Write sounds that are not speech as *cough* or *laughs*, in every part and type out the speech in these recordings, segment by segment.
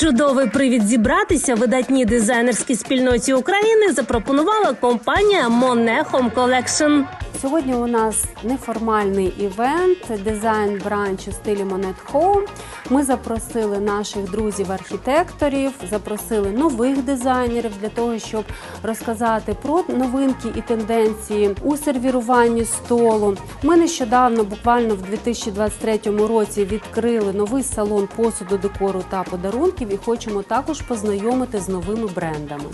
Чудовий привід зібратися видатній дизайнерській спільноті України запропонувала компанія Monet Home Collection. Сьогодні у нас неформальний івент, дизайн бранч у стилі Monet Home. Ми запросили наших друзів-архітекторів, запросили нових дизайнерів для того, щоб розказати про новинки і тенденції у сервіруванні столу. Ми нещодавно, буквально в 2023 році, відкрили новий салон посуду, декору та подарунків і хочемо також познайомити з новими брендами.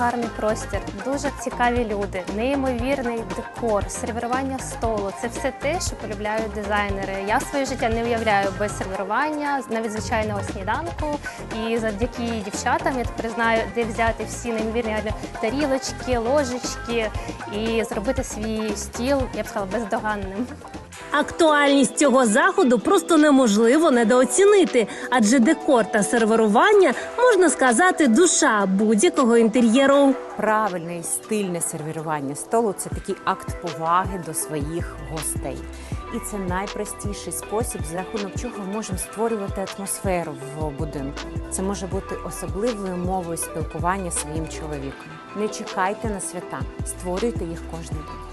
Гарний простір, дуже цікаві люди, неймовірний декор, сервірування столу. Це все те, що полюбляють дизайнери. Я своє життя не уявляю без сервірування, навіть звичайного сніданку. І завдяки дівчатам я тепер знаю, де взяти всі неймовірні тарілочки, ложечки і зробити свій стіл, я б сказала, бездоганним. Актуальність цього заходу просто неможливо недооцінити, адже декор та сервірування можна сказати душа будь-якого інтер'єру. Правильне і стильне сервірування столу це такий акт поваги до своїх гостей. І це найпростіший спосіб, за рахунок чого ми можемо створювати атмосферу в будинку. Це може бути особливою мовою спілкування своїм чоловіком. Не чекайте на свята, створюйте їх кожен день.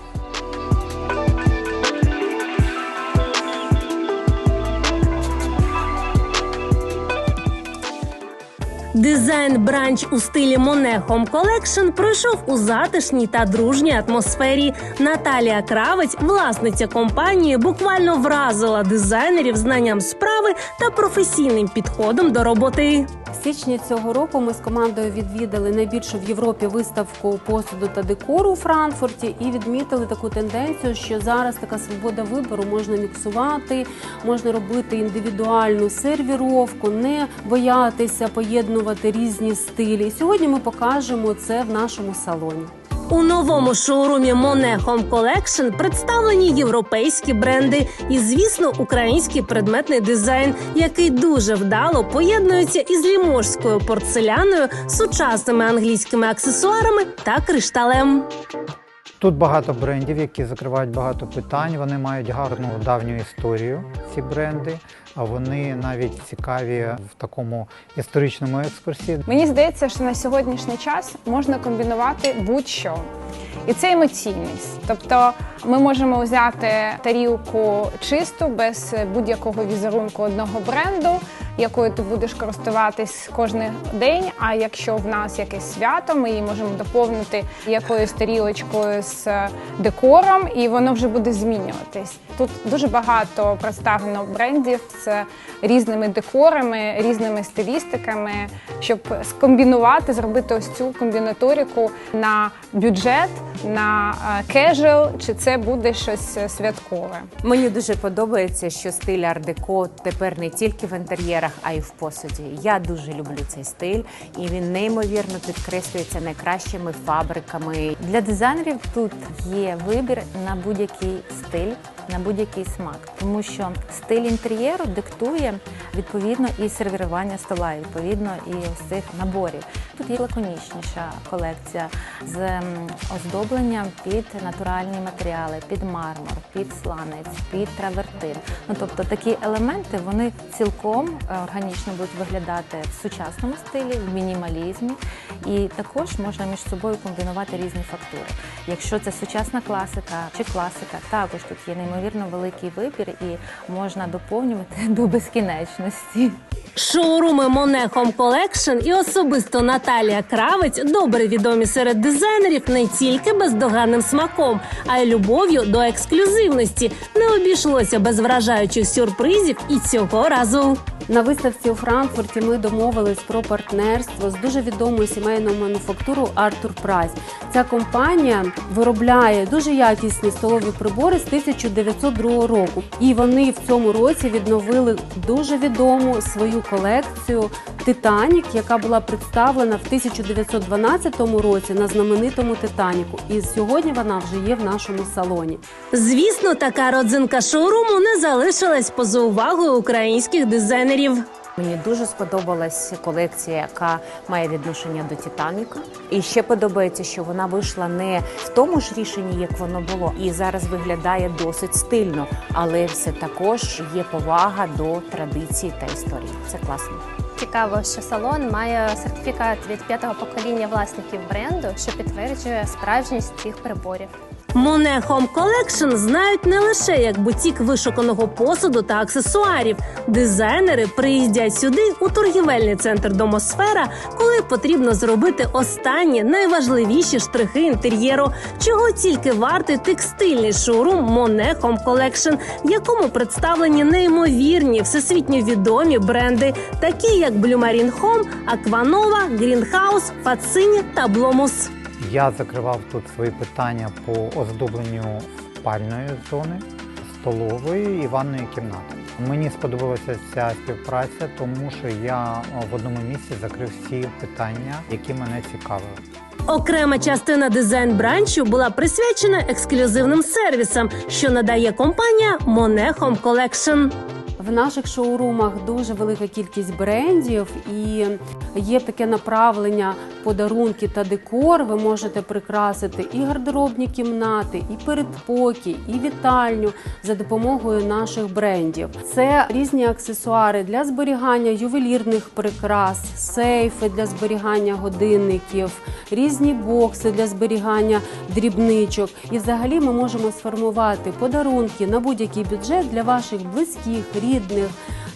Дизайн бранч у стилі Моне Хом Колекшн пройшов у затишній та дружній атмосфері. Наталія Кравець, власниця компанії, буквально вразила дизайнерів знанням справи та професійним підходом до роботи. В січні цього року ми з командою відвідали найбільшу в Європі виставку посуду та декору у Франкфурті і відмітили таку тенденцію, що зараз така свобода вибору можна міксувати, можна робити індивідуальну сервіровку, не боятися поєднувати різні стилі. Сьогодні ми покажемо це в нашому салоні. У новому шоурумі Monet Home Collection представлені європейські бренди і, звісно, український предметний дизайн, який дуже вдало поєднується із ліможською порцеляною, сучасними англійськими аксесуарами та кришталем. Тут багато брендів, які закривають багато питань. Вони мають гарну давню історію, ці бренди. А вони навіть цікаві в такому історичному екскурсі. Мені здається, що на сьогоднішній час можна комбінувати будь-що. І це емоційність. Тобто ми можемо взяти тарілку чисту без будь-якого візерунку одного бренду, якою ти будеш користуватись кожен день. А якщо в нас якесь свято, ми її можемо доповнити якоюсь тарілочкою з декором, і воно вже буде змінюватись. Тут дуже багато представлено брендів. З різними декорами, різними стилістиками, щоб скомбінувати, зробити ось цю комбінаторику на бюджет, на кежуал, чи це буде щось святкове. Мені дуже подобається, що стиль ар-деко тепер не тільки в інтер'єрах, а й в посуді. Я дуже люблю цей стиль, і він неймовірно підкреслюється найкращими фабриками. Для дизайнерів тут є вибір на будь-який стиль, на будь-який смак, тому що стиль інтер'єру диктує відповідно і сервірування стола, відповідно і ось цих наборів. Тут є лаконічніша колекція з м, оздобленням під натуральні матеріали, під мармур, під сланець, під травертин. Ну тобто такі елементи вони цілком е, органічно будуть виглядати в сучасному стилі, в мінімалізмі, і також можна між собою комбінувати різні фактури. Якщо це сучасна класика чи класика, також тут є неймовірно великий вибір і можна доповнювати *laughs* до безкінечності. Шоуруми Monet Home Collection і особисто Наталія Кравець добре відомі серед дизайнерів не тільки бездоганним смаком, а й любов'ю до ексклюзивності. Не обійшлося без вражаючих сюрпризів і цього разу. На виставці у Франкфурті ми домовились про партнерство з дуже відомою сімейною мануфактурою Артур Прайс. Ця компанія виробляє дуже якісні столові прибори з 1902 року. І вони в цьому році відновили дуже відому свою колекцію Титанік, яка була представлена в 1912 році на знаменитому Титаніку. І сьогодні вона вже є в нашому салоні. Звісно, така родзинка шоуруму не залишилась поза увагою українських дизайнерів. Мені дуже сподобалась колекція, яка має відношення до Титаніка. І ще подобається, що вона вийшла не в тому ж рішенні, як воно було, і зараз виглядає досить стильно, але все також є повага до традиції та історії. Це класно. Цікаво, що салон має сертифікат від п'ятого покоління власників бренду, що підтверджує справжність цих приборів. Monet Home Collection знають не лише як бутік вишуканого посуду та аксесуарів. Дизайнери приїздять сюди у торгівельний центр Домосфера, коли потрібно зробити останні найважливіші штрихи інтер'єру, чого тільки вартий текстильний шоурум Monet Home Collection, в якому представлені неймовірні всесвітньо відомі бренди, такі як Marine Home, Aquanova, Greenhouse, Фацині та Blomus. Я закривав тут свої питання по оздобленню спальної зони, столової і ванної кімнати. Мені сподобалася ця співпраця, тому що я е, в одному місці закрив всі питання, які мене цікавили. Окрема частина дизайн бранчу була присвячена ексклюзивним сервісам, що надає компанія Monet Home Collection. В наших шоурумах дуже велика кількість брендів і є таке направлення подарунки та декор. Ви можете прикрасити і гардеробні кімнати, і передпокій, і вітальню за допомогою наших брендів. Це різні аксесуари для зберігання ювелірних прикрас, сейфи для зберігання годинників, різні бокси для зберігання дрібничок. І взагалі ми можемо сформувати подарунки на будь-який бюджет для ваших близьких, рідних.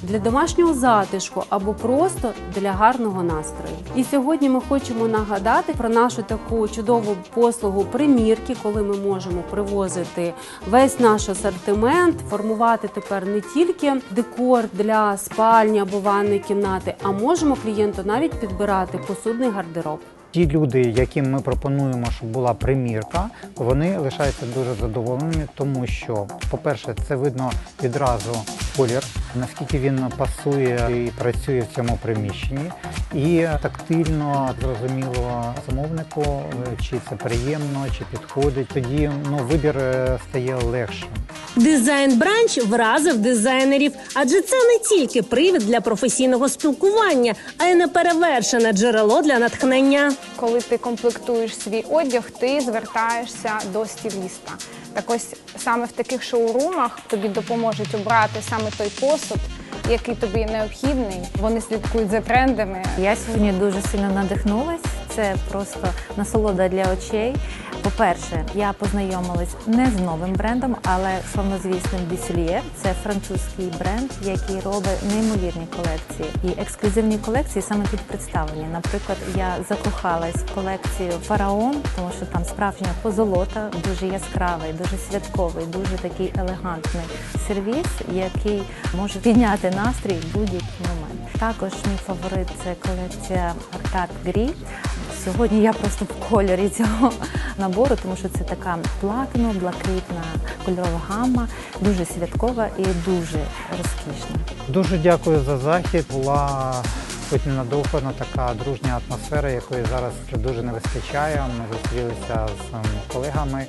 Для домашнього затишку або просто для гарного настрою. І сьогодні ми хочемо нагадати про нашу таку чудову послугу примірки, коли ми можемо привозити весь наш асортимент, формувати тепер не тільки декор для спальні або ванної кімнати, а можемо клієнту навіть підбирати посудний гардероб. Ті люди, яким ми пропонуємо, щоб була примірка, вони лишаються дуже задоволеними, тому що, по-перше, це видно відразу колір, наскільки він пасує і працює в цьому приміщенні, і тактильно зрозуміло замовнику, чи це приємно, чи підходить. Тоді ну вибір е, стає легшим. Дизайн бранч вразив дизайнерів, адже це не тільки привід для професійного спілкування, а й неперевершене джерело для натхнення. Коли ти комплектуєш свій одяг, ти звертаєшся до стиліста. Так ось саме в таких шоурумах тобі допоможуть обрати саме той посуд, який тобі необхідний. Вони слідкують за трендами. Я сьогодні дуже сильно надихнулась. Це просто насолода для очей. По-перше, я познайомилась не з новим брендом, але славнозвісним Дюсельє. Це французький бренд, який робить неймовірні колекції. І ексклюзивні колекції саме тут представлені. Наприклад, я закохалась в колекцію Фараон, тому що там справжня позолота, дуже яскравий, дуже святковий, дуже такий елегантний сервіс, який може підняти настрій в будь-який момент. Також мій фаворит це колекція Art Gris. Сьогодні я просто в кольорі цього набору, тому що це така платино, блакитна кольорова гамма, дуже святкова і дуже розкішна. Дуже дякую за захід. Була хоч ненадовго така дружня атмосфера, якої зараз дуже не вистачає. Ми зустрілися з ем, колегами,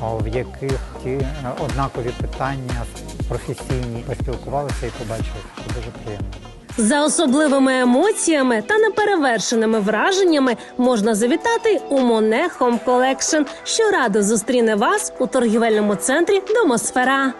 в яких ті е, однакові питання професійні поспілкувалися і побачили. Це дуже приємно. За особливими емоціями та неперевершеними враженнями можна завітати у Моне Home Collection, що радо зустріне вас у торгівельному центрі Домосфера.